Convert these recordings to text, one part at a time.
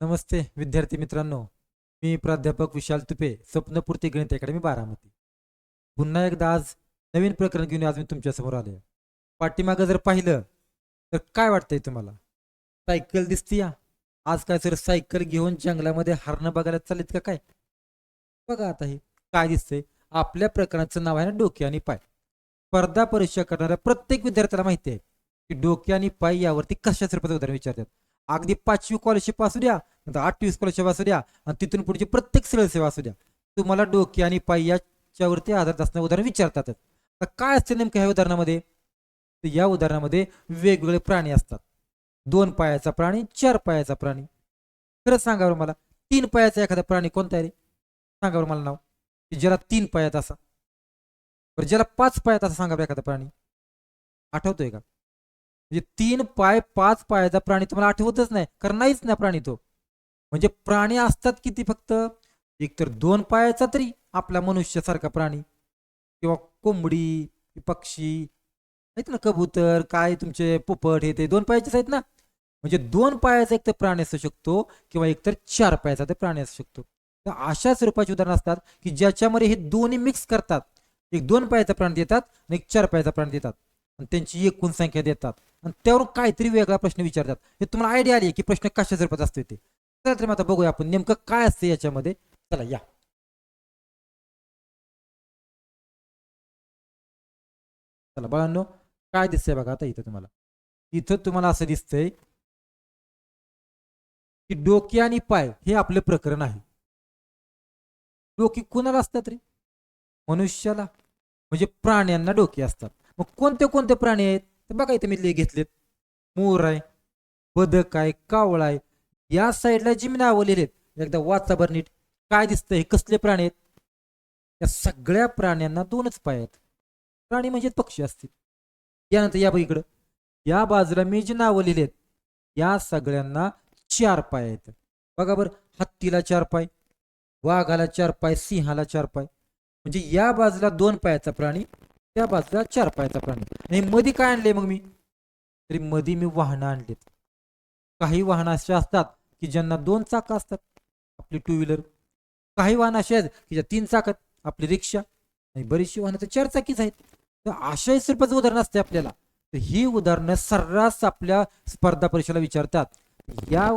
नमस्ते विद्यार्थी मित्रांनो. मी प्राध्यापक विशाल तुपे स्वप्नपूर्ती गणित अकॅडमी बारामती. पुन्हा एकदा आज नवीन प्रकरण घेऊन आज मी तुमच्यासमोर आले पाठीमागं जर पाहिलं तर काय वाटतंय तुम्हाला? सायकल दिसती या. आज काय सर सायकल घेऊन जंगलामध्ये हरणं बघायला चाललेत का काय? बघा आता हे काय दिसतंय. आपल्या प्रकरणाचं नाव आहे ना डोके आणि पाय. स्पर्धा परीक्षा करणाऱ्या प्रत्येक विद्यार्थ्याला माहिती आहे की डोके आणि पाय यावरती कशा स्वरूपाचं उदाहरण विचारतात? अगदी पाचवी स्कॉलरशिप असू द्या नंतर आठवी स्कॉलरशिप असू द्या आणि तिथून पुढची प्रत्येक सरळ सेवा असू द्या. तुम्हाला डोके आणि पाय याच्यावरती आधारित असणारे उदाहरण विचारतातच. तर काय असते नेमकं ह्या उदाहरणामध्ये? तर या उदाहरणामध्ये वेगवेगळे प्राणी असतात. दोन पायाचा प्राणी चार पायाचा प्राणी. खरंच सांगा बरं मला तीन पायाचा एखादा प्राणी कोणता आहे रे? सांगा बरं मला नाव. की ज्याला तीन पायात असा. बरं ज्याला पाच पायात असा सांगा बरं एखादा प्राणी. आठवतोय का? म्हणजे तीन पाय पाच पायाचा प्राणी तुम्हाला आठवतच नाही. कारण नाहीच ना प्राणी तो. म्हणजे प्राणी असतात किती फक्त? एकतर दोन पायाचा तरी आपला मनुष्यासारखा प्राणी. किंवा कोंबडी पक्षी आहेत ना कबूतर काय तुमचे पोपट हे ते दोन पायाचेच आहेत ना? म्हणजे दोन पायाचा एक तर प्राणी असू शकतो किंवा एकतर चार पायाचा ते प्राणी असू शकतो. तर अशा स्वरूपाची उदाहरणं असतात की ज्याच्यामध्ये हे दोन्ही मिक्स करतात. एक दोन पायाचा प्राणी देतात आणि एक चार पायाचा प्राणी देतात. आणि त्यांची एकूण संख्या देतात. आणि त्यावर काहीतरी वेगळा प्रश्न विचारतात. हे तुम्हाला आयडिया आली की प्रश्न कशा स्वरूपात असते ते. चला तर मग आता बघूया आपण नेमकं काय असते याच्यामध्ये. चला या. चला बाळांनो काय दिसतंय बघा आता इथं तुम्हाला. इथं तुम्हाला असं दिसतंय की डोके आणि पाय हे आपलं प्रकरण आहे. डोकी कुणाला असतात रे? मनुष्याला. म्हणजे प्राण्यांना डोके असतात. मग कोणते कोणते प्राणी आहेत? तर बघा इथे मी ले घेतलेत. मोर आहे बदक आहे कावळा आहे. या साईडला जी मी नावं लिहिलेत एकदा वाचा बर नीट. काय दिसतं हे कसले प्राणी आहेत? या सगळ्या प्राण्यांना दोनच पाय आहेत. प्राणी म्हणजे पक्षी असतील. यानंतर या इकडं. या बाजूला मी जी नावं लिहिलेत या सगळ्यांना चार पाय आहेत. बघा बरं हत्तीला चार पाय वाघाला चार पाय सिंहाला चार पाय. म्हणजे या बाजूला दोन पायाचा प्राणी त्या बाजूला चार पायाचा प्राणी. आणि मध्ये काय आणले मग मी? तरी मध्ये मी वाहनं आणलीत. काही वाहनं अशी असतात की ज्यांना दोन चाकं असतात आपली टू व्हीलर काही वाहनं अशी आहेत की ज्या तीन चाकात आपली रिक्षा आणि बरीचशी वाहनं तर चार चाकीच आहेत. तर अशाही स्वरूपाचं उदाहरण असते आपल्याला. तर ही उदाहरणं सर्रास आपल्या स्पर्धा परीक्षेला विचारतात. या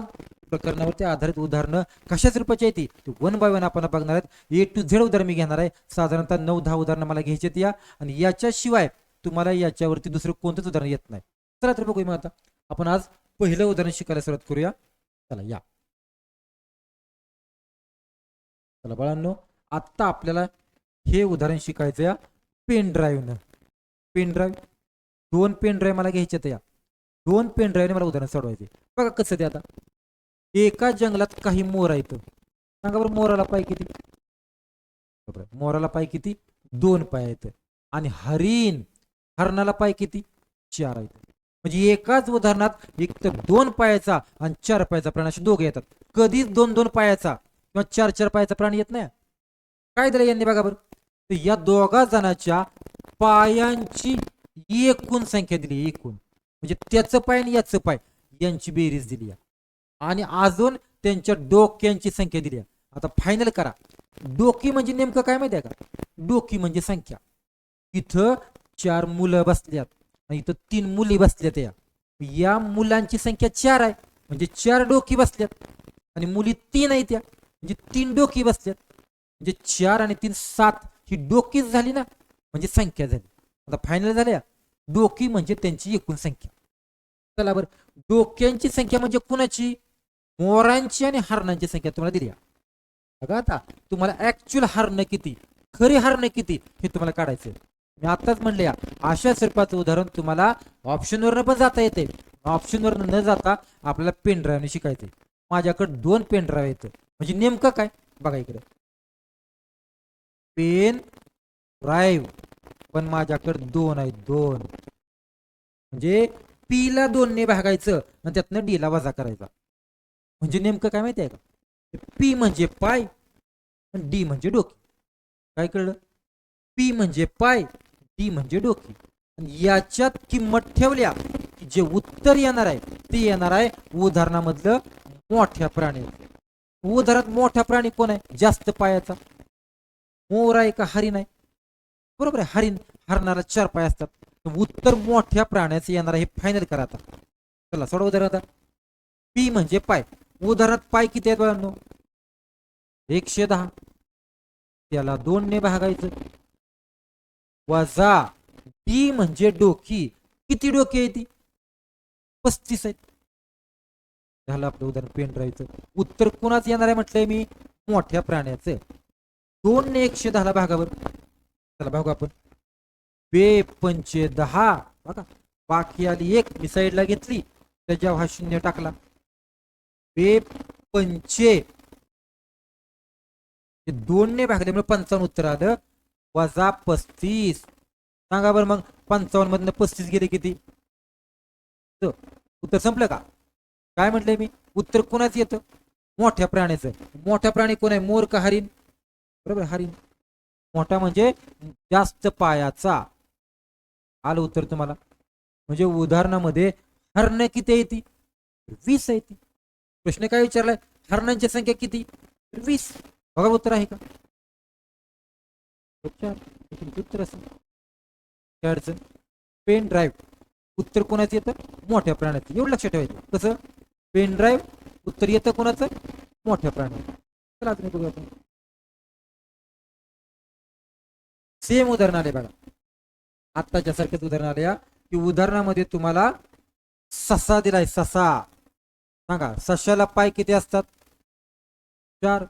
प्रकरणावरती आधारित उदाहरणं कशाच रूपाची आहे ती? वन बाय वन आपण बघणार आहेत. ए टू झेड उदाहरण मी घेणार आहे. साधारणतः नऊ दहा उदाहरणं मला घ्यायची या. आणि याच्याशिवाय तुम्हाला याच्यावरती दुसरं कोणतंच उदाहरण येत नाही. चला तर बघूया मग आता. आपण आज पहिलं उदाहरण शिकायला सुरुवात करूया. चला या. चला बाळांनो आत्ता आपल्याला हे उदाहरण शिकायचं या. पेन ड्राईव्हनं. Pen drive. दोन पेन ड्राईव्ह मला घ्यायचे या. दोन पेन ड्राईव्हने मला उदाहरण सोडवायचे. बघा कसं ते आता. एका जंगलात काही मोर आहेत. सांगा बरं मोराला पाय किती? मोराला पाय किती? दोन पाय आहेत. आणि हरिण हरणाला पाय किती? चार आहेत. म्हणजे एकाच उदाहरणात एक तर दोन पायाचा आणि चार पायाचा प्राणी असे दोघे येतात. कधीच दोन दोन पायाचा किंवा चार चार पायाचा प्राणी येत नाही. काय दिलं यांनी बघा बरं? तर या दोघा जणाच्या पायांची एकूण संख्या दिली एकूण. म्हणजे त्याचं पाय आणि याचं पाय यांची बेरीज दिली आहे. आणि अजून त्यांच्या डोक्यांची संख्या दिली आहे. आता फायनल करा. डोकी म्हणजे नेमकं काय माहिती आहे का? डोकी म्हणजे संख्या. इथं चार मुलं बसल्यात आणि इथं तीन मुली बसल्यात या. या मुलांची संख्या चार आहे. म्हणजे चार डोकी बसल्यात आणि मुली तीन आहेत त्या म्हणजे तीन डोकी बसल्यात. म्हणजे चार आणि तीन सात ही डोकीच झाली ना? म्हणजे संख्या झाली. आता फायनल झाल्या. डोकी म्हणजे त्यांची एकूण संख्या. चला बरं. डोक्यांची संख्या म्हणजे कुणाची? मोरांची आणि हरणांची संख्या तुम्हाला दिली बघा आता तुम्हाला ऍक्च्युअल हरण किती खरी हरणं किती हे तुम्हाला काढायचं मी आताच म्हणले या अशा स्वरूपाचं उदाहरण तुम्हाला ऑप्शनवरनं पण जाता येते. ऑप्शनवरनं न जाता आपल्याला पेन ड्राईव्हने शिकायचे माझ्याकडे दोन पेन ड्राईव्ह येतं म्हणजे नेमकं काय? बघा इकडे. पेन ड्राईव्ह पण माझ्याकडे दोन आहे दोन. म्हणजे पी ला दोनने भागायचं आणि त्यातनं डी ला वजा करायचा. म्हणजे नेमकं काय माहिती आहे का? पी म्हणजे पाय आणि डी म्हणजे डोकी. काय कळलं? पी म्हणजे पाय डी म्हणजे डोकी. आणि याच्यात किंमत ठेवल्या की जे उत्तर येणार आहे ते येणार आहे उदाहरणामधलं मोठ्या प्राणी. उदाहरणात मोठा प्राणी कोण आहे? जास्त पायाचा. मोर आहे का हरिण आहे? बरोबर आहे हरिण हरणाला चार पाय असतात. उत्तर मोठ्या प्राण्याचं येणार आहे हे फायनल करा आता. चला सोडा उदाहरण आता. पी म्हणजे पाय. उदाहरणात पाय किती आहेत बाळांनो? एकशे दहा. त्याला दोनने भागायचं. वजा डी म्हणजे डोकी. किती डोकी आहे ती पस्तीस आहेत. झालं आपलं उदाहरण पेन ड्राईव्हचं उत्तर कुणाच येणार आहे म्हटलंय मी? मोठ्या प्राण्याचं. दोन ने एकशे दहाला भागावर. चला भागू आपण. बे पंचे दहा. बघा. बाकी आली एक. मी साईडला घेतली. त्याच्यावर हा शून्य टाकला. बे पंचे. हे दोन ने भागल्यामुळे पंचावन्न उत्तर आलं. वजा पस्तीस. सांगा बरं मग पंचावन्न मधनं पस्तीस गेले किती? उत्तर संपलं का? काय म्हटलंय मी? उत्तर कोणाच येतं? मोठ्या प्राण्याचं. मोठ्या प्राणी कोण आहे? मोर का हरिण? बरोबर हरिण. मोठा म्हणजे जास्त पायाचा. आलं उत्तर तुम्हाला. म्हणजे उदाहरणामध्ये हरण किती येते वीस येते प्रश्न काय विचारलाय? हरणांची संख्या किती? वीस. बघा उत्तर आहे का? उत्तर असेल. काय अडचण? Pen drive. उत्तर कोणाचं येतं? मोठ्या प्राण्याचं. एवढं लक्षात ठेवायचं. कसं? Pen drive. उत्तर येतं कोणाचं? मोठ्या प्राण्याचं. अजून बघूया आपण. सेम उदाहरण आले बघा. आत्ताच्या सारखेच उदाहरण आले या की उदाहरणामध्ये तुम्हाला ससा दिलाय ससा. सांगा सशाला पाय किती असतात? चार.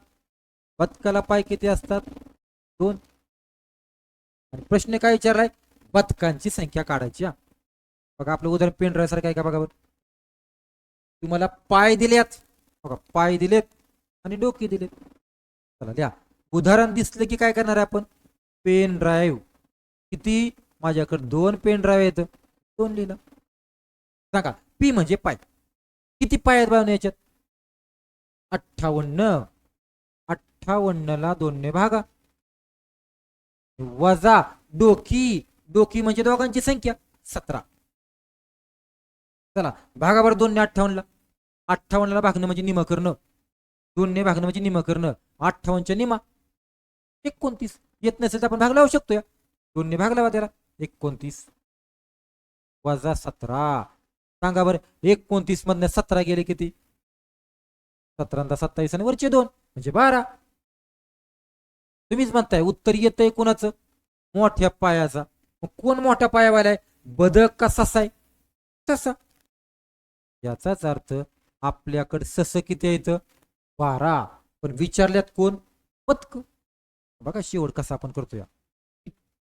बदकाला पाय किती असतात? दोन. आणि प्रश्न काय विचारलाय? बदकांची संख्या काढायची हा. बघा आपलं उदाहरण पेन ड्राय सारखं आहे का बघा बरं? तुम्हाला पाय दिलेत. बघा पाय दिलेत आणि डोके दिलेत. चला द्या. उदाहरण दिसलं की काय करणार आहे आपण? पेन ड्राईव्ह किती? माझ्याकडे दोन पेन ड्राईव्ह आहेत. दोन लिहिलं. सांगा पी म्हणजे पाय. किती पाय आहेत बाळा याच्यात? अठ्ठावन्न. अठ्ठावन्नला दोनने भागा. वजा डोकी. डोकी म्हणजे दोघांची संख्या सतरा. चला भागा बरं दोनने अठ्ठावन्नला. अठ्ठावन्नला भागणं म्हणजे निम करणं. दोनने भागणं म्हणजे निम करणं. अठ्ठावन्नच्या निमा एकोणतीस. येत नसेल तर आपण भाग लावू शकतो या. दोनने भाग लावा त्याला. एकोणतीस. वजा सतरा. सांगा बरं एकोणतीस मधनं सतरा गेले किती? सतरांदा सत्तावीस आणि वरचे दोन म्हणजे बारा. तुम्हीच म्हणताय उत्तर येतंय कोणाचं? मोठ्या पायाचा. मग कोण मोठ्या पायावाला आहे? बदक का ससा आहे ससा याचाच अर्थ आपल्याकडे सस किती आहे इथं? बारा. पण विचारल्यात कोण? पत्क. बघा शेवट कसा आपण करतो या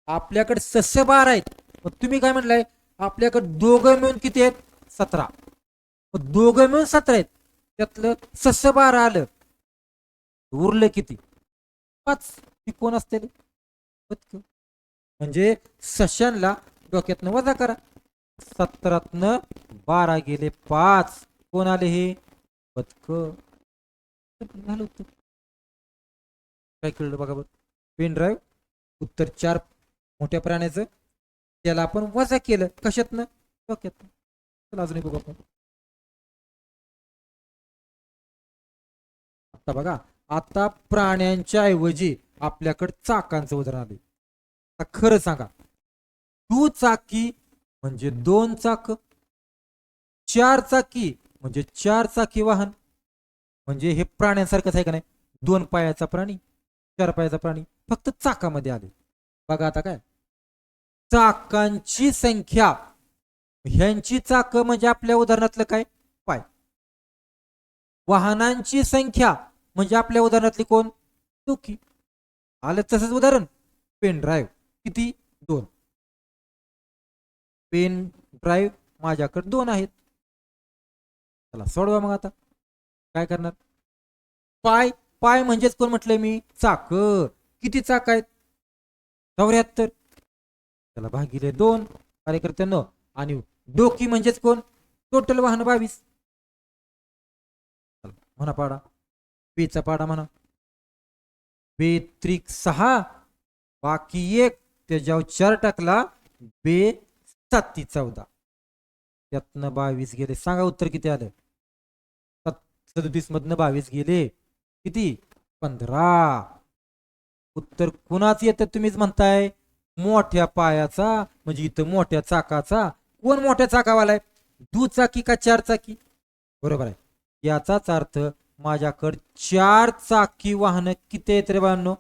आपल्याकडे सस्य बारा आहेत. मग तुम्ही काय म्हणलाय? आपल्याकडे दोघं मिळून किती आहेत? सतरा. दोघं मिळून सतरा आहेत. त्यातलं सस्य बारा आलं. उरलं किती? पाच. ती कोण असते पतक म्हणजे सशनला डोक्यातनं वजा करा. सतरातनं बारा गेले पाच. कोण आले हे? पतक झालं उत्तर. काय कळलं बघा बरं. Pen drive. उत्तर चार. मोठ्या प्राण्याचं. त्याला आपण वजा केलं. कशातनं? डोक्यातनं. चला अजून एक बघू आपण. आता बघा आता प्राण्यांच्या ऐवजी आपल्याकडे चाकांचं उदाहरण आले आता खरं सांगा दुचाकी म्हणजे दोन चाक चार चाकी म्हणजे चार चाकी वाहन. म्हणजे हे प्राण्यांसारखंच आहे का नाही? दोन पायाचा प्राणी चार पायाचा प्राणी फक्त चाकामध्ये आले. बघा आता काय चाकांची संख्या ह्यांची चाक म्हणजे आपल्या उदाहरणातलं काय? पाय. वाहनांची संख्या म्हणजे आपल्या उदाहरणातली कोण? चुकी. आलं तसंच उदाहरण. पेन ड्राईव्ह किती? दोन. पेन ड्राईव्ह माझ्याकडे दोन आहेत. चला सोडवा मग आता. काय करणार? पाय. पाय म्हणजेच कोण म्हटलंय मी? चाक. किती चाक आहेत? चौऱ्याहत्तर. त्याला भागिले दोन. कार्यकर्त्यांना आणि डोकी म्हणजेच कोण? टोटल वाहन बावीस. म्हणा पाडा. बेचा पाडा म्हणा. बे त्रिक सहा बाकी एक त्याच्यावर चार टाकला बे साती चौदा. त्यातनं बावीस गेले. सांगा उत्तर किती आलं? सदतीस मधनं बावीस गेले. किती? पंधरा. उत्तर कुणाच येतं तुम्हीच म्हणताय? मोठ्या पायाचा म्हणजे इथं मोठ्या चाकाचा कोण मोठ्या चाकावाला आहे? दुचाकी का चार चाकी? बरोबर आहे. याचाच अर्थ माझ्याकडे चार चाकी वाहनं किती आहेत रे बाळांनो?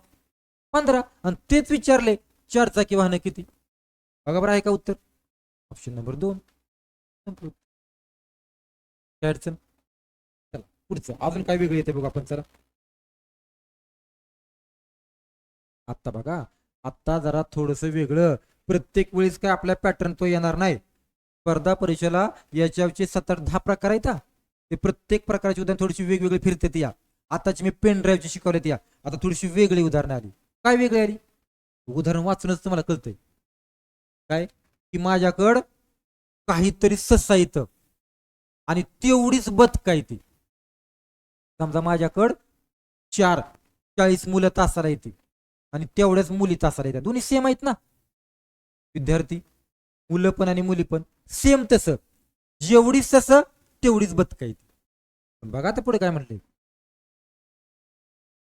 पंधरा. आणि तेच विचारले चार चाकी वाहनं किती? बघा बरं आहे का उत्तर. ऑप्शन नंबर दोन. काय अडचण? चला पुढचं. अजून काय वेगळं येते बघा आपण चला आत्ता बघा. आत्ता जरा थोडस वेगळं. प्रत्येक वेळेस काय आपल्या पॅटर्न तो येणार नाही. स्पर्धा परीक्षेला याच्यावरचे सात आठ दहा प्रकार आहेत ते प्रत्येक प्रकारची उदाहरण थोडीशी वेगवेगळी फिरते या. आताची मी पेन ड्राईव्हची शिकवले या. आता थोडीशी वेगळी उदाहरणं आली. काय वेगळी आली? उदाहरण वाचूनच तुम्हाला कळतंय. काय? की माझ्याकडं काहीतरी ससा येतं आणि तेवढीच बदका येते समजा माझ्याकडं चार चाळीस मुलं तासाला येते आणि तेवढ्याच मुली तासाला येतात. दोन्ही सेम आहेत ना? विद्यार्थी मुलं पण आणि मुली पण सेम तसं. जेवढीच तसं तेवढीच बदका येते बघा आता पुढे काय म्हटले.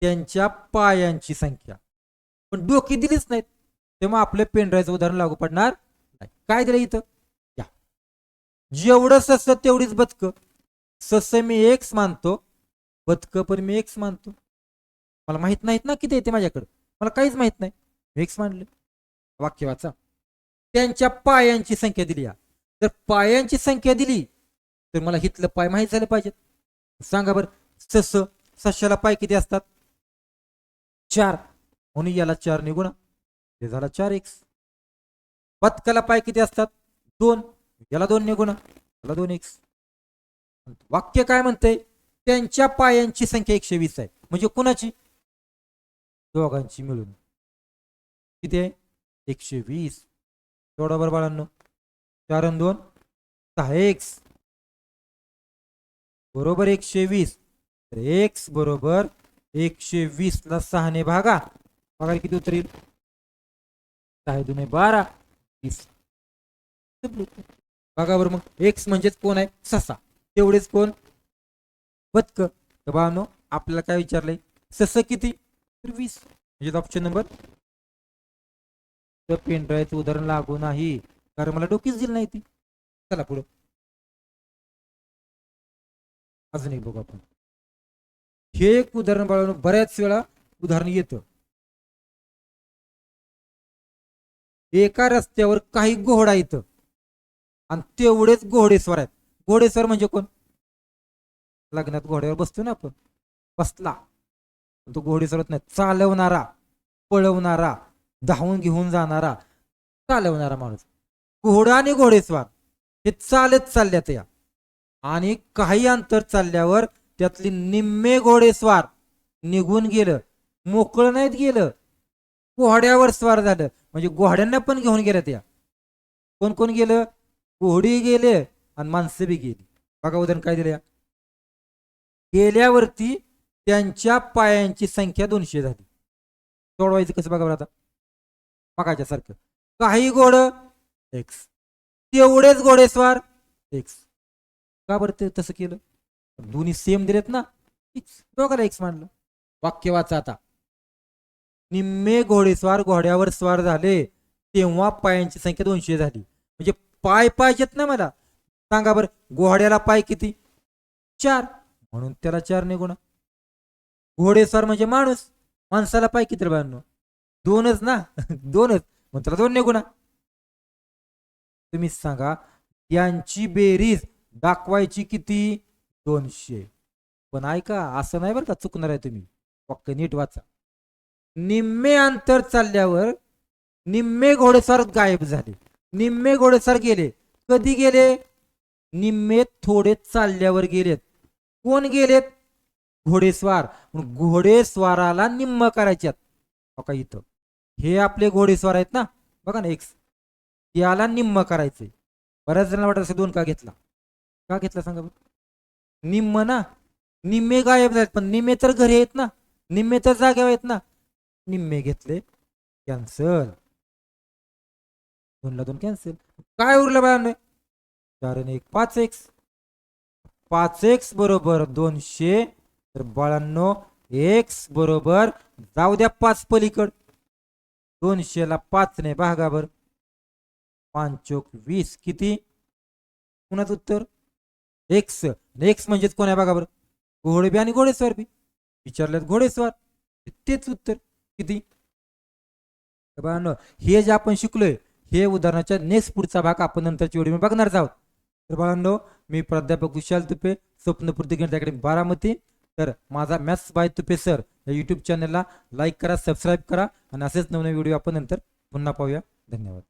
त्यांच्या पायांची संख्या. पण डोकी दिलीच नाहीत. तेव्हा आपलं पेनड्रायचं उदाहरण लागू पडणार नाही. काय दिलं इथं? या. जेवढं सस तेवढीच बदक. सस मी एक्स मानतो. बदक पण मी एक्स मानतो. मला माहीत नाहीत ना किती येते माझ्याकडे. मला काहीच माहीत नाही. मी एक्स मानले वाक्य वाचा. त्यांच्या पायांची संख्या दिली या. जर पायांची संख्या दिली तर मला हिथलं पाय माहीत झालं पाहिजेत. सांगा बरं सस सश्याला पाय किती असतात? चार. म्हणून याला चार निगुणा ते झाला चार एक्स बदकाला पाय किती असतात? दोन. याला दोन निगुणा याला दोन एक्स वाक्य काय म्हणतंय? त्यांच्या पायांची संख्या एकशे वीस आहे. म्हणजे कुणाची? दोघांची मिळून. किती आहे? एकशे वीस. तेवढा बरं बाळांनो. चार आणि दोन सहा एक्स. बरोबर एकशे वीस. तर एक्स बरोबर एकशे वीस ला सहाने भागा. बघा किती उत्तर येईल. सहा दुने बारा वीस. बघा मग. एक्स म्हणजेच कोण आहे? ससा. तेवढेच कोण? बदक तर बाळांनो आपल्याला काय विचारलंय? सस किती? तर वीस. म्हणजे ऑप्शन नंबर तर पेन उदाहरण लागू नाही. कारण मला डोकीच दिली नाही ती. चला पुढं. अजून एक बघू आपण. हे एक उदाहरण बाळून बऱ्याच वेळा उदाहरण येतं. एका रस्त्यावर काही घोडा येतं आणि तेवढेच घोडेस्वर आहेत. घोडेस्वर म्हणजे कोण? लग्नात घोड्यावर बसतो ना आपण. बसला. तो घोडेस्वर होत नाही. चालवणारा पळवणारा. धावून घेऊन जाणारा चालवणारा माणूस. घोडा आणि घोडेस्वार हे चालत चालल्यात या. आणि काही अंतर चालल्यावर त्यातली निम्मे घोडेस्वार निघून गेलं. मोकळं नाहीत गेलं. घोड्यावर स्वार झालं. म्हणजे घोड्यांना पण घेऊन गेल्या त्या कोण कोण गेलं? घोडी गेले आणि माणसं बी गेली. बघा उदाहरण काय दिलं या. गेल्यावरती त्यांच्या पायांची संख्या दोनशे झाली. सोडवायचं कसं बघा आता. मगाच्या सारखं काही गोड एक्स तेवढेच घोडेस्वार एक्स का बरं ते तसं केलं? दोन्ही सेम दिलेत ना? एक्स दोघाला एक्स मानलं. वाक्य वाचा आता. निम्मे घोडेस्वार घोड्यावर स्वार झाले तेव्हा पायांची संख्या दोनशे झाली. म्हणजे पाय पाहिजेत ना मला? सांगा बरं घोड्याला पाय किती? चार. म्हणून त्याला चार नाही गुणा. घोडेस्वार म्हणजे माणूस. माणसाला पाय किती बाळांनो? दोनच ना? दोनच. मग त्याला दोन निघू ना. तुम्ही सांगा यांची बेरीज दाखवायची किती? दोनशे. पण ऐका असं नाही बरं का चुकणार आहे तुम्ही. फक्त नीट वाचा. निम्मे अंतर चालल्यावर निम्मे घोडेस्वार गायब झाले. निम्मे घोडेस्वार गेले. कधी गेले? निम्मे थोडे चालल्यावर गेलेत. कोण गेलेत? घोडेस्वार. घोडेस्वाराला निम्म करायच्यात. हो इथं? हे आपले घोडेस्वार आहेत ना? बघा ना एक्स याला निम्म करायचंय. बऱ्याच जणांना वाटत असं दोन का घेतला? का घेतला सांगा निम्म ना? निम्मे गायब झालेत पण निम्मे तर घरी आहेत ना? निम्मे तर जाग्यावर आहेत ना? निम्मे घेतले कॅन्सल दोनला दोन कॅन्सल काय उरलं बाळांनो? चार एक पाच एक्स पाच एक्स बरोबर दोनशे. तर बाळांनो एक्स बरोबर जाऊ द्या पाच पलीकड. दोनशेला पाच ने पाच चोक वीस किती? कुणाचं उत्तर? एक्स. एक्स म्हणजेच कोण्या भागावर घोडबी आणि घोडेस्वार बी. विचारल्यात घोडेस्वार. तेच उत्तर. किती? तर बाळांनो हे जे आपण शिकलोय हे उदाहरणाच्या नेक्स्ट पुढचा भाग आपण नंतरची व्हिडिओ बघणार आहोत. तर बाळांनो मी प्राध्यापक विशाल तुपे स्वप्नपूर्ती गणित अकॅडमी बारामती. तर माझा मॅथ्स बाय तुपे सर या यूट्यूब चॅनलला लाईक करा सबस्क्राईब करा आणि असेच नवनवे व्हिडिओ आपण नंतर पुन्हा पाहूया. धन्यवाद.